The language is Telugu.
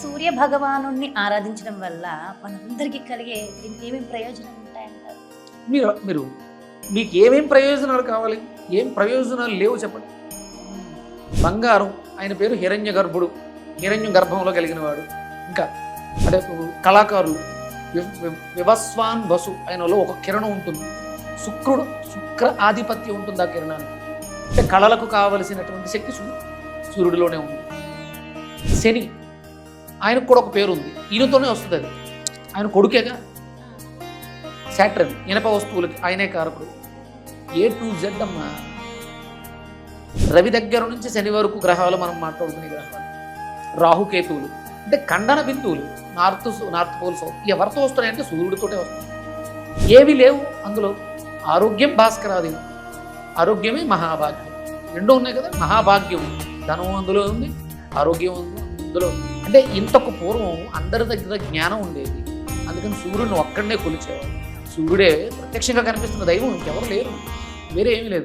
సూర్య భగవాను ఆరాధించడం వల్ల మనందరికీ కలిగే ఏమేమి ప్రయోజనాలు ఉంటాయంటారు? మీరు మీరు మీకు ఏమేం ప్రయోజనాలు కావాలి? ఏం ప్రయోజనాలు లేవు చెప్పండి. బంగారం ఆయన పేరు హిరణ్య గర్భుడు. హిరణ్య గర్భంలో కలిగిన వాడు ఇంకా అంటే కళాకారులు వివస్వాన్ బసు ఆయనలో ఒక కిరణం ఉంటుంది. శుక్రుడు శుక్ర ఆధిపత్యం ఉంటుంది ఆ కిరణానికి. అంటే కళలకు కావలసినటువంటి శక్తి సూర్యుడిలోనే ఉంది. శని ఆయనకు కూడా ఒక పేరు ఉంది ఈయనతోనే వస్తుంది అది. ఆయన కొడుకేగా? శాటర్న్ ఇనప వస్తువులకి ఆయనే కారకుడు. ఏ టు జెడ్ అమ్మా. రవి దగ్గర నుంచి శని వరకు గ్రహాలు మనం మాట్లాడుకునే గ్రహాలు. రాహుకేతువులు అంటే ఖండన బిందువులు నార్త్ నార్త్ పోల్ సౌత్ ఎవరితో వస్తున్నాయంటే సూర్యుడితోటే వస్తున్నాయి. ఏవి లేవు అందులో. ఆరోగ్యం భాస్కరాది. ఆరోగ్యమే మహాభాగ్యం. రెండో ఉన్నాయి కదా మహాభాగ్యం. ధనం అందులో ఉంది ఆరోగ్యం ఉంది అందులో అంటే ఇంతకు పూర్వం అందరి దగ్గర జ్ఞానం ఉండేది. అందుకని సూర్యుడిని ఒక్కడనే కొలిచేవాడు సూర్యుడే ప్రత్యక్షంగా కనిపిస్తున్న దైవం ఇంకెవరు లేరు. వేరే ఏమీ లేదు.